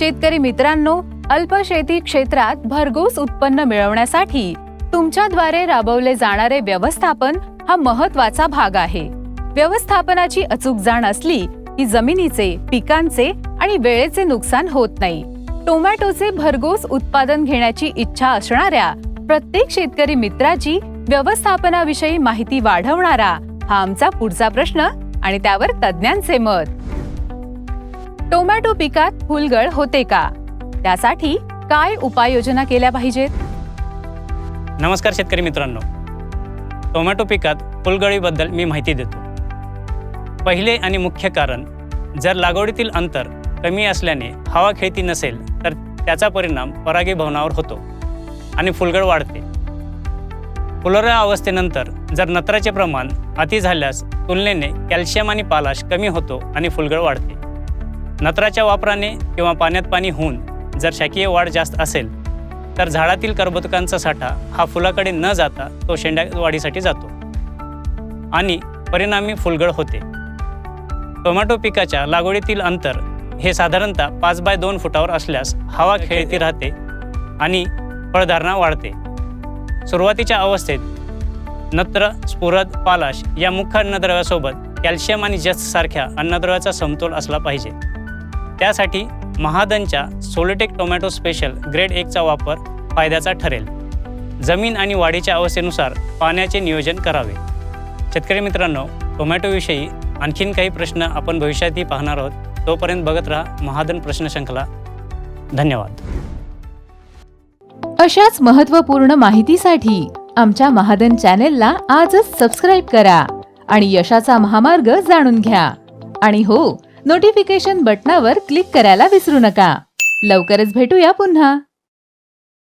शेतकरी मित्रांनो अल्प शेती क्षेत्रात भरघोस उत्पन्न मिळवण्यासाठी तुमच्याद्वारे राबवले जाणारे व्यवस्थापन हा महत्त्वाचा भाग आहे. व्यवस्थापनाची अचूक जाण असली की जमिनीचे पिकांचे आणि वेळेचे नुकसान होत नाही. टोमॅटोचे भरघोस उत्पादन घेण्याची इच्छा असणाऱ्या प्रत्येक शेतकरी मित्राची व्यवस्थापनाविषयी माहिती वाढवणारा हा आमचा पुढचा प्रश्न आणि त्यावर तज्ज्ञांचे मत. टोमॅटो पिकात फुलगळ होते का? त्यासाठी काय उपाययोजना केल्या पाहिजेत? नमस्कार शेतकरी मित्रांनो. टोमॅटो पिकात फुलगळीबद्दल मी माहिती देतो. पहिले आणि मुख्य कारण जर लागवडीतील अंतर कमी असल्याने हवा खेळती नसेल तर त्याचा परिणाम परागीभवनावर होतो आणि फुलगळ वाढते. फुलोरा अवस्थेनंतर जर नत्राचे प्रमाण अति झाल्यास तुलनेने कॅल्शियम आणि पालाश कमी होतो आणि फुलगळ वाढते. नत्राच्या वापराने किंवा पाण्यात पाणी होऊन जर शाकीय वाढ जास्त असेल तर झाडातील कर्बोदकांचा साठा हा फुलाकडे न जाता तो शेंड्या वाढीसाठी जातो. आणि परिणामी फुलगळ होते. टोमॅटो पिकाच्या लागवडीतील अंतर हे साधारणतः पाच बाय दोन फुटावर असल्यास हवा खेळती राहते आणि फळधारणा वाढते. सुरुवातीच्या अवस्थेत नत्र स्फुरद पालाश या मुख्य अन्नद्रव्यासोबत कॅल्शियम आणि जस्त सारख्या अन्नद्रव्याचा समतोल असला पाहिजे. त्यासाठी महादनच्या सोलोटेक टोमॅटो स्पेशल ग्रेड एकचा वापर फायद्याचा ठरेल. जमीन आणि वाढीच्या अवस्थेनुसार पाण्याचे नियोजन करावे. शेतकरी मित्रांनो टोमॅटोविषयी आणखीन काही प्रश्न आपण भविष्यातही पाहणार आहोत. तोपर्यंत बघत राहा महादन प्रश्नशृंखला धन्यवाद. अशाच महत्त्वपूर्ण माहितीसाठी आमच्या महादन चॅनेलला आजच सबस्क्राईब करा आणि यशाचा महामार्ग जाणून घ्या. आणि हो नोटिफिकेशन बटनावर क्लिक करायला विसरू नका. लवकरच भेटूया पुन्हा.